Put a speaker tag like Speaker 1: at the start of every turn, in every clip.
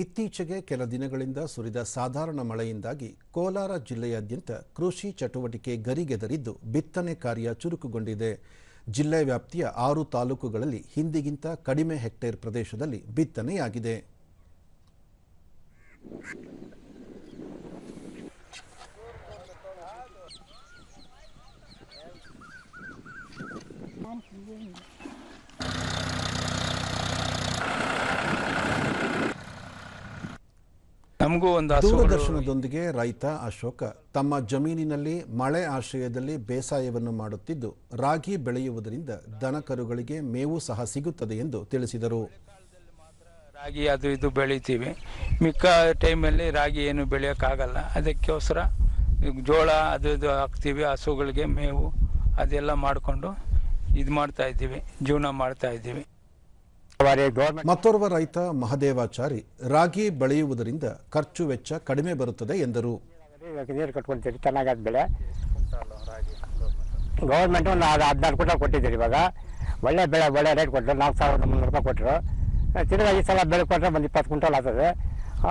Speaker 1: ಇತ್ತೀಚೆಗೆ ಕೆಲ ದಿನಗಳಿಂದ ಸುರಿದ ಸಾಧಾರಣ ಮಳೆಯಿಂದಾಗಿ ಕೋಲಾರ ಜಿಲ್ಲೆಯಾದ್ಯಂತ ಕೃಷಿ ಚಟುವಟಿಕೆ ಗರಿಗೆದರಿದ್ದು ಬಿತ್ತನೆ ಕಾರ್ಯ ಚುರುಕುಗೊಂಡಿದೆ. ಜಿಲ್ಲೆ ವ್ಯಾಪ್ತಿಯ ಆರು ತಾಲೂಕುಗಳಲ್ಲಿ ಹಿಂದಿಗಿಂತ ಕಡಿಮೆ ಹೆಕ್ಟೇರ್ ಪ್ರದೇಶದಲ್ಲಿ ಬಿತ್ತನೆಯಾಗಿದೆ.
Speaker 2: ನಮಗೂ ಒಂದು
Speaker 1: ದೂರದರ್ಶನದೊಂದಿಗೆ ರೈತ ಅಶೋಕ ತಮ್ಮ ಜಮೀನಿನಲ್ಲಿ ಮಳೆ ಆಶ್ರಯದಲ್ಲಿ ಬೇಸಾಯವನ್ನು ಮಾಡುತ್ತಿದ್ದು ರಾಗಿ ಬೆಳೆಯುವುದರಿಂದ ದನಕರುಗಳಿಗೆ ಮೇವು ಸಹ ಸಿಗುತ್ತದೆ ಎಂದು ತಿಳಿಸಿದರು.
Speaker 2: ರಾಗಿ ಅದು ಇದು ಬೆಳಿತೀವಿ. ಮಿಕ್ಕ ಟೈಮಲ್ಲಿ ರಾಗಿ ಏನು ಬೆಳೆಯೋಕ್ಕಾಗಲ್ಲ. ಅದಕ್ಕೋಸ್ಕರ ಜೋಳ ಅದು ಇದು ಹಾಕ್ತೀವಿ ಹಸುಗಳಿಗೆ ಮೇವು ಅದೆಲ್ಲ ಮಾಡಿಕೊಂಡು ಇದು ಮಾಡ್ತಾ ಇದ್ದೀವಿ ಜೀವನ ಮಾಡ್ತಾ ಇದ್ದೀವಿ.
Speaker 1: ಮತ್ತೋರ್ವ ರೈತ ಮಹದೇವಾಚಾರಿ ರಾಗಿ ಬೆಳೆಯುವುದರಿಂದ ಖರ್ಚು ವೆಚ್ಚ ಕಡಿಮೆ ಬರುತ್ತದೆ ಎಂದರು.
Speaker 3: ನೀರು ಕಟ್ಕೊಂತೀರಿ ಚೆನ್ನಾಗಾದ ಬೆಳೆ. ಗೌರ್ಮೆಂಟ್ ಒಂದು ಹದಿನಾರು ಕ್ವಿಂಟಲ್ ಕೊಟ್ಟಿದ್ದೀರಿ ಇವಾಗ. ಒಳ್ಳೆ ಬೆಳೆ ಒಳ್ಳೆ ರೇಟ್ ಕೊಟ್ಟರು ನಾಲ್ಕು ಸಾವಿರದ ಮುನ್ನೂರು ರೂಪಾಯಿ ಕೊಟ್ಟರು ತಿರ್ಗಾ ಈ ಸಲ ಬೆಳೆ ಕೊಟ್ಟರೆ ಒಂದು ಇಪ್ಪತ್ತು ಕ್ವಿಂಟಲ್ ಆಗ್ತದೆ.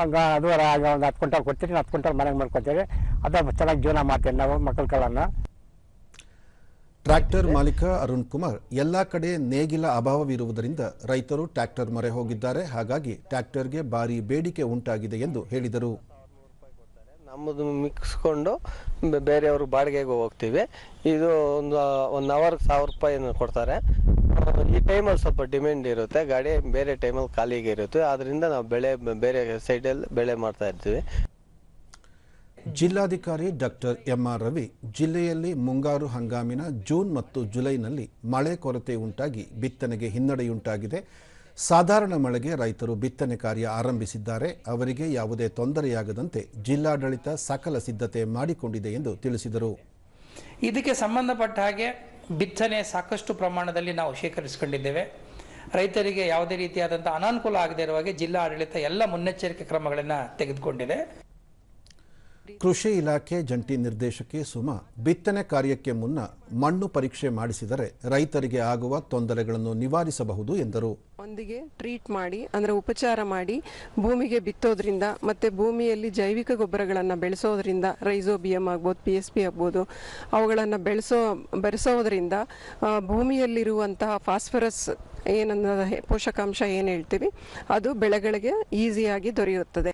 Speaker 3: ಆಗ ಅದು ಒಂದು ಹತ್ತು ಕ್ವಿಂಟಲ್ ಕೊಡ್ತೀರಿ ಹತ್ತು ಕ್ವಿಂಟಲ್ ಮನೆಗೆ ಮಾಡ್ಕೊತೀರಿ. ಅದು ಚೆನ್ನಾಗಿ ಜೀವನ ಮಾಡ್ತೀವಿ ನಾವು ಮಕ್ಕಳ ಕಳನ್ನು
Speaker 1: ಟ್ರ್ಯಾಕ್ಟರ್ ಮಾಲೀಕ ಅರುಣ್ ಕುಮಾರ್ ಎಲ್ಲಾ ಕಡೆ ನೇಗಿಲ ಅಭಾವವಿರುವುದರಿಂದ ರೈತರು ಟ್ರ್ಯಾಕ್ಟರ್ ಮೊರೆ ಹೋಗಿದ್ದಾರೆ. ಹಾಗಾಗಿ ಟ್ರ್ಯಾಕ್ಟರ್ಗೆ ಭಾರಿ ಬೇಡಿಕೆ ಉಂಟಾಗಿದೆ ಎಂದು ಹೇಳಿದರು.
Speaker 4: ನಮ್ಮದು ಮಿಕ್ಸ್ಕೊಂಡು ಬೇರೆಯವರು ಬಾಡಿಗೆಗೆ ಹೋಗ್ತೀವಿ. ಇದು ಒಂದು ಒನ್ ಅವರ್ ಸಾವಿರ ರೂಪಾಯಿ ಕೊಡ್ತಾರೆ. ಈ ಟೈಮಲ್ಲಿ ಸ್ವಲ್ಪ ಡಿಮ್ಯಾಂಡ್ ಇರುತ್ತೆ. ಗಾಡಿ ಬೇರೆ ಟೈಮಲ್ಲಿ ಖಾಲಿಗೆ ಇರುತ್ತೆ. ಆದ್ದರಿಂದ ನಾವು ಬೆಳೆ, ಬೇರೆ ಸೈಡಲ್ಲಿ ಬೆಳೆ ಮಾಡ್ತಾ ಇರ್ತೀವಿ.
Speaker 1: ಜಿಲ್ಲಾಧಿಕಾರಿ ಡಾಕ್ಟರ್ ಎಂಆರ್ ರವಿ ಜಿಲ್ಲೆಯಲ್ಲಿ ಮುಂಗಾರು ಹಂಗಾಮಿನ ಜೂನ್ ಮತ್ತು ಜುಲೈನಲ್ಲಿ ಮಳೆ ಕೊರತೆ ಉಂಟಾಗಿ ಬಿತ್ತನೆಗೆ ಹಿನ್ನಡೆಯುಂಟಾಗಿದೆ. ಸಾಧಾರಣ ಮಳೆಗೆ ರೈತರು ಬಿತ್ತನೆ ಕಾರ್ಯ ಆರಂಭಿಸಿದ್ದಾರೆ. ಅವರಿಗೆ ಯಾವುದೇ ತೊಂದರೆಯಾಗದಂತೆ ಜಿಲ್ಲಾಡಳಿತ ಸಕಲ ಸಿದ್ಧತೆ ಮಾಡಿಕೊಂಡಿದೆ ಎಂದು ತಿಳಿಸಿದರು.
Speaker 5: ಇದಕ್ಕೆ ಸಂಬಂಧಪಟ್ಟ ಹಾಗೆ ಬಿತ್ತನೆ ಸಾಕಷ್ಟು ಪ್ರಮಾಣದಲ್ಲಿ ನಾವು ಶೇಖರಿಸಿಕೊಂಡಿದ್ದೇವೆ. ರೈತರಿಗೆ ಯಾವುದೇ ರೀತಿಯಾದಂಥ ಅನಾನುಕೂಲ ಆಗದೇ ಇರುವ ಹಾಗೆ ಜಿಲ್ಲಾಡಳಿತ ಎಲ್ಲ ಮುನ್ನೆಚ್ಚರಿಕೆ ಕ್ರಮಗಳನ್ನು ತೆಗೆದುಕೊಂಡಿದೆ.
Speaker 1: ಕೃಷಿ ಇಲಾಖೆ ಜಂಟಿ ನಿರ್ದೇಶಕಿ ಸುಮಾ, ಬಿತ್ತನೆ ಕಾರ್ಯಕ್ಕೆ ಮುನ್ನ ಮಣ್ಣು ಪರೀಕ್ಷೆ ಮಾಡಿಸಿದರೆ ರೈತರಿಗೆ ಆಗುವ ತೊಂದರೆಗಳನ್ನು ನಿವಾರಿಸಬಹುದು ಎಂದರು.
Speaker 6: ಒಂದಿಗೆ ಟ್ರೀಟ್ ಮಾಡಿ, ಅಂದರೆ ಉಪಚಾರ ಮಾಡಿ, ಭೂಮಿಗೆ ಬಿತ್ತೋದ್ರಿಂದ ಮತ್ತು ಭೂಮಿಯಲ್ಲಿ ಜೈವಿಕ ಗೊಬ್ಬರಗಳನ್ನು ಬೆಳೆಸೋದ್ರಿಂದ, ರೈಸೋಬಿಯಂ ಆಗ್ಬೋದು ಪಿ ಎಸ್ ಪಿ ಆಗ್ಬೋದು, ಅವುಗಳನ್ನು ಬೆಳೆಸೋ, ಬೆರೆಸೋದ್ರಿಂದ ಭೂಮಿಯಲ್ಲಿರುವಂತಹ ಫಾಸ್ಫರಸ್ ಏನನ್ನ ಪೋಷಕಾಂಶ ಏನು ಹೇಳ್ತೀವಿ, ಅದು ಬೆಳೆಗಳಿಗೆ ಈಸಿಯಾಗಿ ದೊರೆಯುತ್ತದೆ.